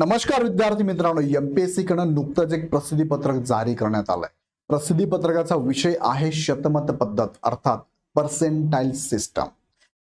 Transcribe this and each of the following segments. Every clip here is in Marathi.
नमस्कार विद्यार्थी मित्रांनो एमपीएससी कडून नुकतंच एक प्रसिद्धीपत्रक जारी करण्यात आलंय. प्रसिद्धी पत्रकाचा विषय आहे शतमत पद्धत अर्थात पर्सेंटाईल सिस्टम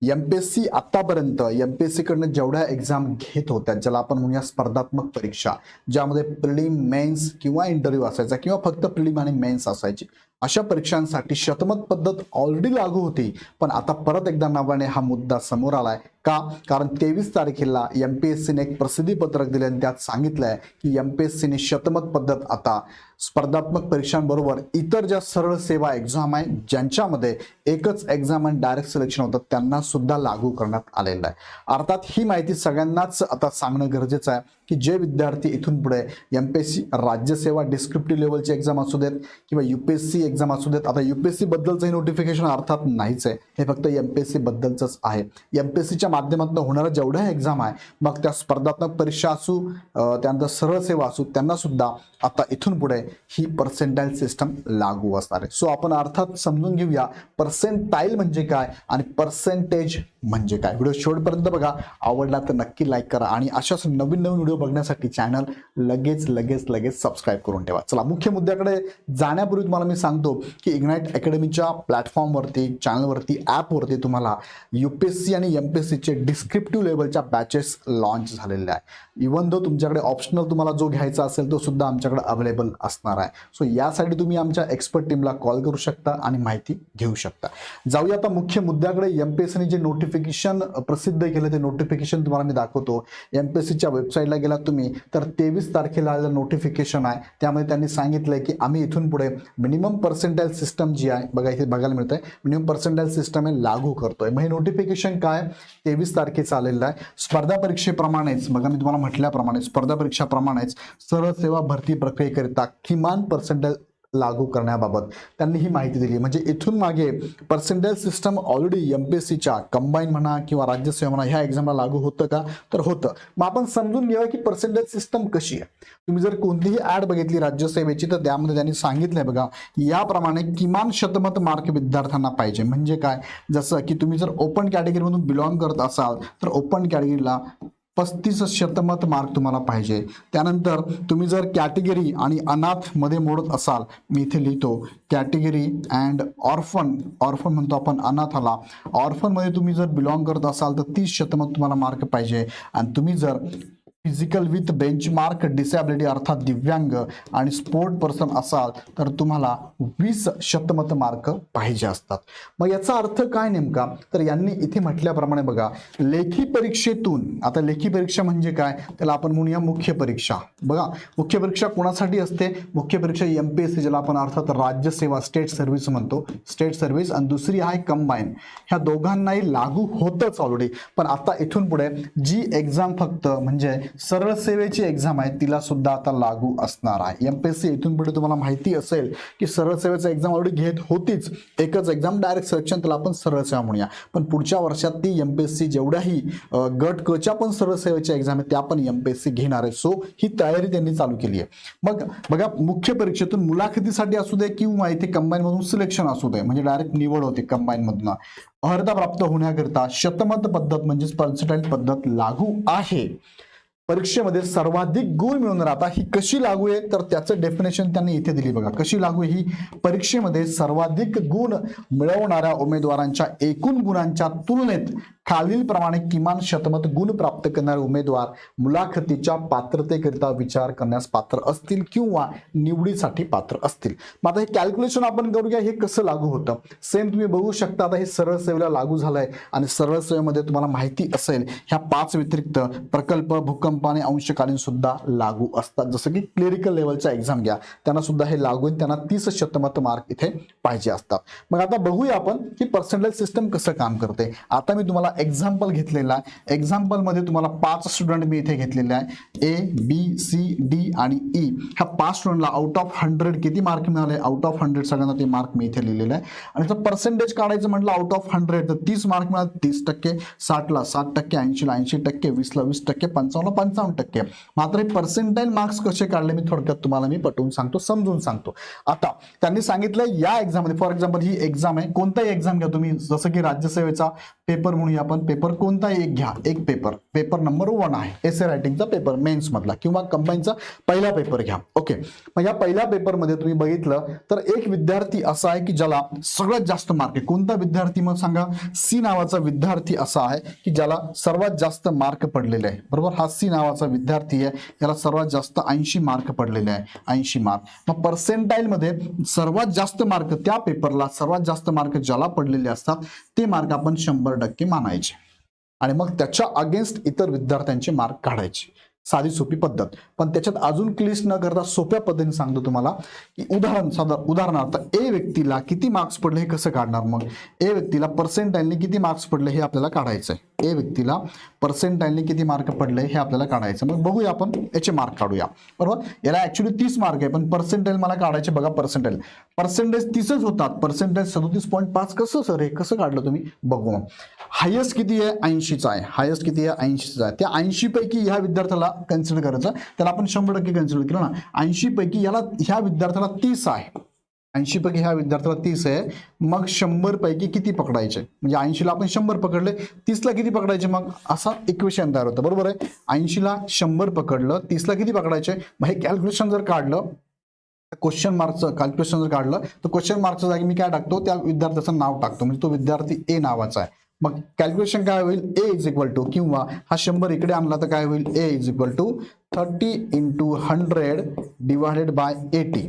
एमपीएससी आतापर्यंत एमपीएससी कडनं जेवढ्या एक्झाम घेत होत्या ज्याला आपण म्हणूया स्पर्धात्मक परीक्षा ज्यामध्ये प्रिलिम मेन्स किंवा इंटरव्ह्यू असायचा किंवा फक्त प्रिलिम आणि मेन्स असायची अशा परीक्षांसाठी शतमत पद्धत ऑलरेडी लागू होती. पण आता परत एकदा नव्याने हा मुद्दा समोर आलाय. का? कारण तेवीस तारखेला एम पी एस सीने एक प्रसिद्धी पत्रक दिले आणि त्यात सांगितलंय की एम पी एस सीने शतमत पद्धत आता स्पर्धात्मक परीक्षांबरोबर इतर ज्या सरळ सेवा एक्झाम आहे ज्यांच्यामध्ये एकच एक्झाम आणि डायरेक्ट सिलेक्शन होतं त्यांना सुद्धा लागू करण्यात आलेलं आहे. अर्थात ही माहिती सगळ्यांनाच आता सांगणं गरजेचं आहे की जे विद्यार्थी इथून पुढे एम पी एस सी राज्यसेवा डिस्क्रिप्टिव्ह लेवलची एक्झाम असू देत किंवा U P S C exam असू देत आता यू पी एस सी बद्दलचं नोटिफिकेशन अर्थात नाहीच आहे. हे फक्त एम पी एस सी बद्दलचंच आहे. एम पी एस सीच्या माध्यमातून होणाऱ्या जेवढ्या एक्झाम आहे मग त्या स्पर्धात्मक परीक्षा असू त्यानंतर सरळ सेवा असू त्यांना सुद्धा आता इथून पुढे ही पर्सेंटाईल सिस्टम लागू असणार आहे. सो आपण अर्थात समजून घेऊया पर्सेंटाईल म्हणजे काय आणि पर्सेंटेज म्हणजे काय. व्हिडिओ शेवटपर्यंत बघा आवडला तर नक्की लाईक करा आणि अशाच नवीन नवीन व्हिडिओ बघण्यासाठी चॅनल लगेच लगेच लगेच सबस्क्राईब करून ठेवा. चला मुख्य मुद्द्याकडे जाण्यापूर्वी तुम्हाला मी सांगतो की इग्नाईट अकॅडमीच्या प्लॅटफॉर्मवरती चॅनलवरती ॲपवरती तुम्हाला यू पी एस सी आणि एम पी एस सीचे डिस्क्रिप्टिव्ह लेवलच्या बॅचेस लॉन्च झालेल्या आहे इवन दो तुमच्याकडे ऑप्शनल तुम्हाला जो घ्यायचा असेल तो सुद्धा आमच्याकडे अवेलेबल असणार आहे. सो यासाठी तुम्ही आमच्या एक्सपर्ट टीमला कॉल करू शकता आणि माहिती घेऊ शकता. जाऊया आता मुख्य मुद्द्याकडे. एम पी एस सीने जे नोटिफिकेशन प्रसिद्ध केलं ते नोटिफिकेशन तुम्हाला मी दाखवतो. एम पी एस सीच्या वेबसाईटला गेलात तुम्ही तर तेवीस तारखेला आलेलं नोटिफिकेशन आहे. त्यामध्ये त्यांनी सांगितलं की आम्ही इथून पुढे मिनिमम पर्सेंटाईल सिस्टम जी आहे बघा इथे बघायला मिळतंय. मिनिमम पर्सेंटाईल सिस्टम हे लागू करतोय. मग हे नोटिफिकेशन काय? तेवीस तारखेचं आलेलं आहे. स्पर्धा परीक्षेप्रमाणेच बघा मी तुम्हाला म्हटल्याप्रमाणे स्पर्धा परीक्षाप्रमाणेच सरळ सेवा भरती प्रक्रियेकरिता किमान पर्सेंटाईल लागू करण्याबाबत त्यांनी ही माहिती दिली. म्हणजे इथून मागे percentage system already M P S सीच्या कंबाईन म्हणा किंवा राज्यसेवा म्हणा ह्या एक्झामला लागू होतं का? तर होतं. मग आपण समजून घेऊया की पर्सेंटेज सिस्टम कशी आहे. तुम्ही जर कोणतीही ऍड बघितली राज्यसेवेची तर त्यामध्ये त्यांनी सांगितलंय बघा याप्रमाणे किमान शतमत मार्क विद्यार्थ्यांना पाहिजे. म्हणजे काय? जसं की तुम्ही जर ओपन कॅटेगरीमधून बिलॉंग करत असाल तर ओपन कॅटेगरीला पस्तीस शतमत मार्क तुम्हाला पाहिजे. त्यानंतर तुम्ही जर कॅटेगरी आणि अनाथमध्ये मोडत असाल मी इथे लिहितो कॅटेगरी अँड ऑर्फन ऑर्फन म्हणतो आपण अनाथाला. ऑर्फनमध्ये तुम्ही जर बिलॉंग करत असाल तर तीस शतमत तुम्हाला मार्क पाहिजे. आणि तुम्ही जर फिजिकल विथ बेंचमार्क डिसॅबिलिटी अर्थात दिव्यांग आणि स्पोर्ट पर्सन असाल तर तुम्हाला वीस शतमत मार्क पाहिजे असतात. मग याचा अर्थ काय नेमका? तर यांनी इथे म्हटल्याप्रमाणे बघा लेखी परीक्षेतून आता लेखी परीक्षा म्हणजे काय? त्याला आपण म्हणूया मुख्य परीक्षा. बघा मुख्य परीक्षा कोणासाठी असते? मुख्य परीक्षा एम पी एस सी ज्याला आपण अर्थात राज्यसेवा स्टेट सर्व्हिस म्हणतो. स्टेट सर्व्हिस आणि दुसरी आहे कंबाईन ह्या दोघांनाही लागू होतंच ऑलरेडी पण आता इथून पुढे जी एक्झाम फक्त म्हणजे सरळ सेवेची एक्झाम आहे तिला सुद्धा आता लागू असणार आहे. एम पी एस सी इथून पुढे तुम्हाला माहिती असेल की सरळ सेवेचा एक्झाम ऑलरेडी घेत होतीच. एकच एक्झाम डायरेक्ट सिलेक्शन त्याला आपण सरळ सेवा म्हणूया. पण पुढच्या वर्षात ती एम पी एस सी जेवढ्याही गट कच्या पण सरळ सेवेच्या एक्झाम आहे त्या पण एम पी एस सी घेणार आहे. सो ही तयारी त्यांनी चालू केली आहे. मग बघा मुख्य परीक्षेतून मुलाखतीसाठी असू दे किंवा इथे कंबाईन मधून सिलेक्शन असू दे म्हणजे डायरेक्ट निवड होते कंबाईन मधून. अर्हता प्राप्त होण्याकरिता शतमत पद्धत म्हणजेच पर्सेंटाईल पद्धत लागू आहे. परीक्षेमध्ये सर्वाधिक गुण मिळून आता ही कशी लागू आहे? तर त्याचं डेफिनेशन त्यांनी इथे दिली बघा. कशी लागू आहे? ही परीक्षेमध्ये सर्वाधिक गुण मिळवणाऱ्या उमेदवारांच्या एकूण गुणांच्या तुलनेत खालीलप्रमाणे किमान शतमत गुण प्राप्त करणारे उमेदवार मुलाखतीच्या पात्रतेकरिता विचार करण्यास पात्र असतील किंवा निवडीसाठी पात्र असतील. मग आता हे कॅल्क्युलेशन आपण करूया हे कसं लागू होतं? सेम तुम्ही बघू शकता आता हे सरळ सेवेला लागू झालंय आणि सरळ सेवेमध्ये तुम्हाला माहिती असेल ह्या पाच व्यतिरिक्त प्रकल्प भूकंप आणि अंशकालीन सुद्धा लागू असतात. जसं की क्लिरिकल लेवलच्या एक्झाम घ्या त्यांना सुद्धा हे लागू आहे त्यांना तीस शतमत मार्क इथे पाहिजे असतात. मग आता बघूया आपण की पर्सेंटेज सिस्टम कसं काम करते. आता मी तुम्हाला एक्झाम्पल घेतलेला आहे. एक्झाम्पलमध्ये तुम्हाला पाच स्टुडंट मी इथे घेतलेले आहे. ए बी सी डी आणि ई ह्या पाच स्टुडंटला आउट ऑफ हंड्रेड किती मार्क मिळाले? आउट ऑफ हंड्रेड सगळ्यांना ते मार्क मी इथे लिहिलेलं आहे. आणि जर पर्सेंटेज काढायचं म्हटलं आउट ऑफ हंड्रेड तर तीस मार्क मिळाले. तीस टक्के साठला साठ टक्के ऐंशीला ऐंशी टक्के वीसला वीस टक्के पंचावन्नला पंचावन्न टक्के. मात्र हे पर्सेंटाईल मार्क्स कसे काढले मी थोडक्यात तुम्हाला मी पटवून सांगतो समजून सांगतो. आता त्यांनी सांगितलं या एक्झाममध्ये फॉर एक्झाम्पल ही एक्झाम आहे. कोणताही एक्झाम घ्या तुम्ही जसं की राज्यसेवेचा पेपर म्हणूया आपण पेपर कोणताही एक घ्या. एक पेपर पेपर नंबर वन आहे. एसे रायटिंगचा पेपर मेन्स मधला किंवा कंबाईनचा पहिला पेपर घ्या. ओके मग या पहिल्या पेपरमध्ये तुम्ही बघितलं तर एक विद्यार्थी असा आहे की ज्याला सगळ्यात जास्त मार्क आहे. कोणता विद्यार्थी मग सांगा? सी नावाचा विद्यार्थी असा आहे की ज्याला सर्वात जास्त मार्क पडलेले आहे. बरोबर? हा सी नावाचा विद्यार्थी आहे. याला सर्वात जास्त ऐंशी मार्क पडलेले आहे. ऐंशी मार्क मग पर्सेंटाईल मध्ये सर्वात जास्त मार्क त्या पेपरला सर्वात जास्त मार्क ज्याला पडलेले असतात ते मार्क आपण शंभर टक्के मानायचे. आणि मग त्याच्या अगेन्स्ट इतर विद्यार्थ्यांचे मार्क काढायचे. साधी सोपी पद्धत. पण त्याच्यात अजून क्लिस्ट न करता सोप्या पद्धतीने सांगतो तुम्हाला की उदाहरण साधा उदाहरणार्थ ए व्यक्तीला किती मार्क्स पडले हे कसं काढणार मग? ए व्यक्तीला पर्सेंटाईलने किती मार्क्स पडले हे आपल्याला काढायचं आहे ए व्यक्तीला पर्सेंटाईलने किती मार्क पडले हे आपल्याला काढायचं मग बघूया आपण याचे मार्क काढूया. बरोबर? याला ऍक्च्युली तीस मार्क आहे पण पर्सेंटाईल मला काढायचे बघा पर्सेंटाईल पर्सेंटेज तीसच होतात. पर्सेंटेज सदोतीस पॉईंट पाच कसं सर हे कसं काढलं तुम्ही? बघू मग. हायेस्ट किती आहे? ऐंशीचा आहे. हायेस्ट किती आहे? ऐंशीचा आहे. त्या ऐंशी पैकी ह्या विद्यार्थ्याला कन्सिडर करायचं त्याला आपण शंभर टक्के कन्सिडर केलं ना. ऐंशी पैकी याला ह्या विद्यार्थ्याला तीस आहे. ऐंशी पैकी ह्या विद्यार्थ्याला तीस आहे. मग शंभर पैकी किती पकडायचे? म्हणजे ऐंशीला आपण शंभर पकडले तीसला किती पकडायचे मग? असा इक्वेशन तयार होतं. बरोबर आहे? ऐंशीला शंभर पकडलं तीसला किती पकडायचे? मग हे कॅल्क्युलेशन जर काढलं क्वेश्चन मार्कचं कॅल्क्युलेशन जर काढलं तर क्वेश्चन मार्कच्या जागी मी काय टाकतो? त्या विद्यार्थ्याचं नाव टाकतो. म्हणजे तो विद्यार्थी ए नावाचा आहे. मग कॅल्क्युलेशन काय होईल? ए इज इक्वल टू किंवा हा शंभर इकडे आणला तर काय होईल? A is equal to thirty into hundred divided by eighty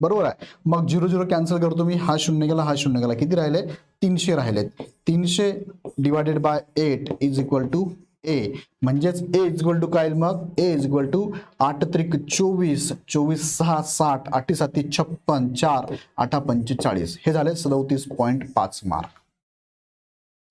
बरोबर आहे? मग झिरो झिरो कॅन्सल करतो मी. हा शून्य गेला हा शून्य गेला. किती राहिले? तीनशे राहिलेत तीनशे divided by eight is equal to A म्हणजेच ए इज इक्वल टू काय मग? ए इज इक्वल टू आठ त्रिक चोवीस चोवीस सहा साठ आठी साती छप्पन चार आठा पंचेचाळीस. हे झाले सदोतीस पॉईंट पाच मार्क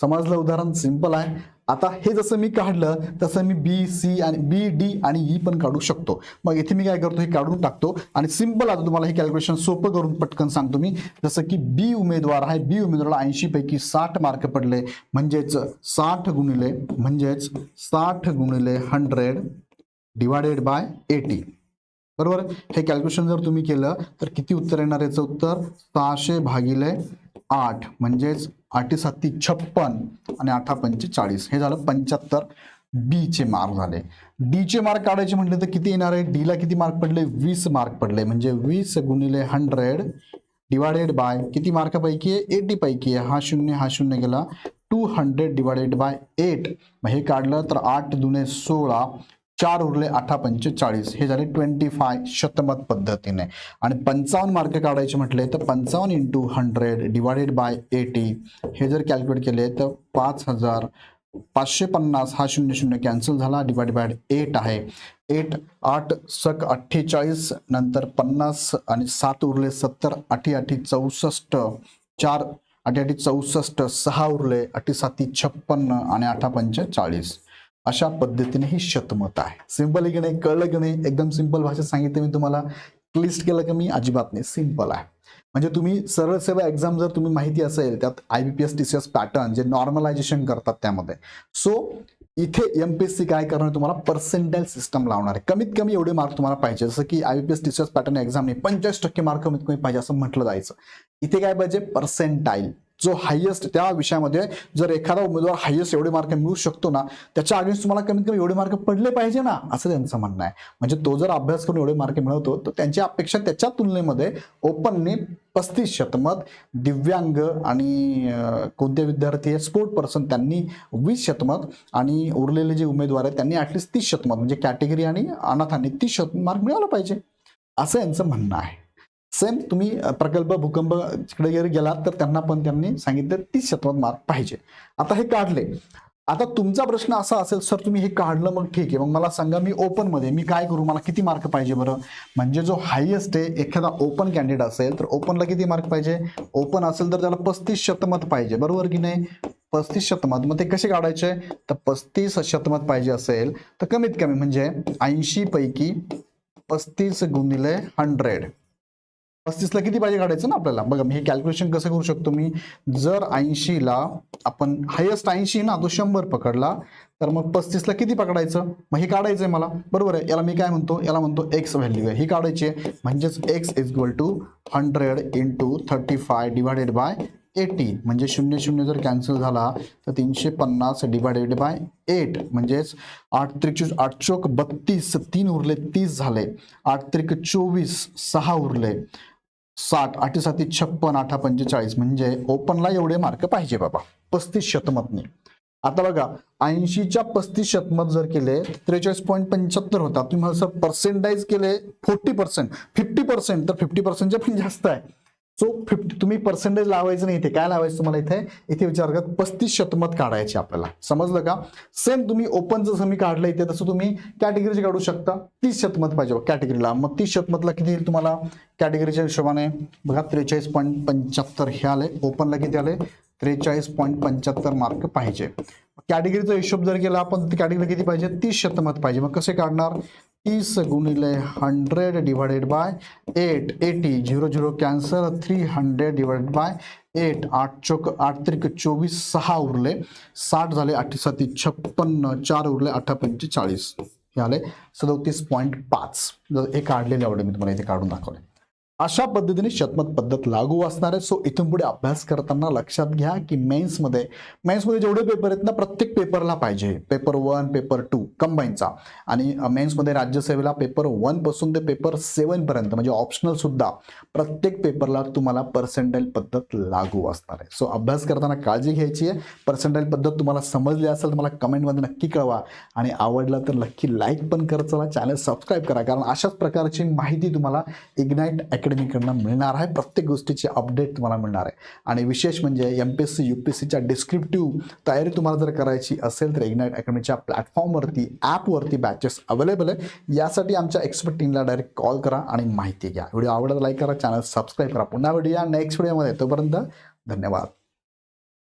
समजलं उदाहरण सिंपल आहे. आता हे जसं मी काढलं तसं मी बी सी आणि बी डी आणि ई पण काढू शकतो. मग इथे मी काय करतो हे काढून टाकतो आणि सिंपल आता तुम्हाला हे कॅल्क्युलेशन सोपं करून पटकन सांगतो मी. जसं की बी उमेदवार आहे बी उमेदवाराला ऐंशी पैकी साठ मार्क पडले. म्हणजेच साठ गुणिले म्हणजेच साठ गुणिले हंड्रेड डिवायडेड बाय एटी बरोबर? हे कॅल्क्युलेशन जर तुम्ही केलं तर किती उत्तर येणार? याचं उत्तर सहाशे भागिले आठ. म्हणजेच आठी साती छप्पन आणि आठा पंचेचाळीस हे झालं पंच्याहत्तर बी चे मार्क झाले. डी चे मार्क काढायचे म्हटले तर किती येणार आहे? डीला किती मार्क पडले? वीस मार्क पडले. म्हणजे वीस गुणिले हंड्रेड डिवायडेड बाय किती मार्कापैकी आहे? एटी पैकी आहे. हा शून्य हा शून्य गेला two hundred divided by eight मग हे काढलं तर आठ दुने सोळा. चार उरले अठरा पंचेचाळीस. हे झाले ट्वेंटी फाय शतमत पद्धतीने. आणि पंचावन्न मार्क काढायचे म्हटले तर पंचावन्न into hundred divided by eighty हे जर कॅल्क्युलेट केले तर पाच हजार पाचशे पन्नास हा शून्य शून्य कॅन्सल झाला. डिवाइड बाय एट आहे. एट आठ सक अठ्ठेचाळीस नंतर पन्नास आणि सात उरले सत्तर अठी अठी चौसष्ट. चार अठी अठी चौसष्ट सहा उरले अठी साती छप्पन्न आणि आठा पंचेचाळीस. अशा पद्धतीने ही शतमत आहे. सिंपल आहे की नाही? कळलं की नाही? एकदम सिंपल भाषेत सांगितलं मी तुम्हाला. क्लिस्ट केलं की मी? अजिबात नाही. सिंपल आहे. म्हणजे तुम्ही सरळ सेवा एक्झाम जर तुम्ही माहिती असेल त्यात I B P S T C S pattern जे नॉर्मलायझेशन करतात त्यामध्ये. सो इथे एम पी एस सी काय करणार तुम्हाला? पर्सेंटाईल सिस्टम लावणार आहे. कमीत कमी एवढे मार्क तुम्हाला पाहिजे. जसं की I B P S T C S pattern exam नाही टक्के मार्क कमीत कमी पाहिजे असं म्हटलं जायचं. इथे काय पाहिजे? पर्सेंटाईल जो हायेस्ट त्या विषयामध्ये जर एखादा उमेदवार हायेस्ट एवढे मार्क मिळू शकतो ना त्याच्या अगेन्स्ट तुम्हाला कमीत कमी एवढे मार्क पडले पाहिजे ना असं त्यांचं म्हणणं आहे. म्हणजे तो जर अभ्यास करून एवढे मार्क मिळवतो तर त्यांची अपेक्षा त्याच्या तुलनेमध्ये ओपनने पस्तीस शतमत दिव्यांग आणि कोणते विद्यार्थी आहे स्पोर्ट पर्सन त्यांनी वीस शतमत आणि उरलेले जे उमेदवार आहेत त्यांनी ॲटलिस्ट तीस शतमत म्हणजे कॅटेगरी आणि अनाथांनी तीस शत मार्क मिळालं पाहिजे. असं यांचं म्हणणं आहे. सेम तुम्ही प्रकल्प भूकंप तिकडे जर गेलात तर त्यांना पण त्यांनी सांगितलं तीस शतमत मार्क पाहिजे. आता हे काढले. आता तुमचा प्रश्न असा असेल सर तुम्ही हे काढलं मग ठीक आहे. मग मला सांगा मी ओपनमध्ये मी काय करू? मला किती मार्क पाहिजे बरं? म्हणजे जो हायएस्ट आहे एखादा ओपन कॅन्डिडेट असेल तर ओपनला किती मार्क पाहिजे? ओपन असेल तर त्याला पस्तीस शतमत पाहिजे. बरोबर की नाही? पस्तीस शतमत. मग ते कसे काढायचे? तर पस्तीस शतमत पाहिजे असेल तर कमीत कमी म्हणजे ऐंशी पैकी पस्तीस गुणिले हंड्रेड पस्तीसला किती पाहिजे काढायचं ना आपल्याला? बघा मी हे कॅल्क्युलेशन कसं करू शकतो मी? जर ऐंशीला आपण हायेस्ट ऐंशी ना तो शंभर पकडला तर मग पस्तीसला किती पकडायचं? मग हे काढायचं आहे मला. बरोबर आहे? याला मी काय म्हणतो? याला म्हणतो एक्स व्हॅल्यू आहे. ही काढायची आहे म्हणजेच X is equal to hundred into thirty five divided by eighty म्हणजे शून्य शून्य जर कॅन्सल झाला तर तीनशे पन्नास डिवायडेड बाय एट म्हणजेच आठ त्रिक आठ चोक बत्तीस तीन उरले तीस झाले. आठ त्रिक चोवीस सहा उरले. साठ आठी साती छप्पन आठा पंचेचाळीस. म्हणजे ओपनला एवढे मार्क पाहिजे बाबा. पस्तीस शतमतने आता बघा ऐंशीच्या पस्तीस शतमत जर केले त्रेचाळीस पॉईंट पंच्याहत्तर होता तुम्ही असं सर पर्सेंटाईज केले फोर्टी पर्सेंट फिफ्टी पर्सेंट तर फिफ्टी पर्सेंटच्या पण जास्त आहे. सो फिफ्टी तुम्ही पर्सेंटेज लावायचं नाही इथे. काय लावायचं तुम्हाला इथे? इथे विचार करत पस्तीस शतमत काढायचे आपल्याला. समजलं का? सेम तुम्ही ओपन जसं मी काढलं इथे तसं तुम्ही कॅटेगरीचे काढू शकता. तीस शतमत पाहिजे कॅटेगरीला मग तीस शतमतला किती येईल तुम्हाला? कॅटेगरीच्या हिशोबाने बघा त्रेचाळीस पॉईंट पंच्याहत्तर हे आले. ओपनला किती आले? त्रेचाळीस पॉईंट पंच्याहत्तर मार्क पाहिजे. कॅटेगरीचा हिशोब जर केला आपण कॅटेगरी किती पाहिजे? तीस शतमत पाहिजे. मग कसे काढणार? तीस गुणिले hundred divided by eight eighty zero zero cancel three hundred divided by eight आठ चोक आठ त्रिक चोवीस सहा उरले साठ झाले आठ साती छप्पन्न चार उरले अठरा पंचेचाळीस हे आले सदोतीस पॉईंट पाच. जर हे काढलेले आवडे मी तुम्हाला इथे काढून दाखवले. अशा पद्धतीने शतमत पद्धत लागू असणार आहे. सो इथून पुढे अभ्यास करताना लक्षात घ्या की मेन्समध्ये मेन्समध्ये जेवढे पेपर आहेत ना प्रत्येक पेपरला पाहिजे. पेपर वन पेपर टू कंबाईनचा आणि मेन्समध्ये राज्यसेवेला पेपर वनपासून ते पेपर सेवनपर्यंत म्हणजे ऑप्शनलसुद्धा प्रत्येक पेपरला तुम्हाला पर्सेंटाईल पद्धत लागू असणार आहे. सो अभ्यास करताना काळजी घ्यायची आहे. पर्सेंटाईल पद्धत तुम्हाला समजली असेल तर मला कमेंटमध्ये नक्की कळवा. आणि आवडला तर नक्की लाईक पण करत चला. चॅनल सबस्क्राईब करा. कारण अशाच प्रकारची माहिती तुम्हाला इग्नाईट अकॅडमीकडनं मिळणार आहे. प्रत्येक गोष्टीची अपडेट तुम्हाला मिळणार आहे. आणि विशेष म्हणजे M P S C U P S सीच्या डिस्क्रिप्टिव्ह तयारी तुम्हाला जर करायची असेल तर इग्नाईट अकॅडमीच्या प्लॅटफॉर्मवरती ॲपवरती बॅचेस अवेलेबल आहे. यासाठी आमच्या एक्सपर्ट टीमला डायरेक्ट कॉल करा आणि माहिती घ्या. व्हिडिओ आवडला लाईक करा चॅनल सबस्क्राईब करा. पुन्हा व्हिडिओ नेक्स्ट व्हिडिओमध्ये तोपर्यंत धन्यवाद.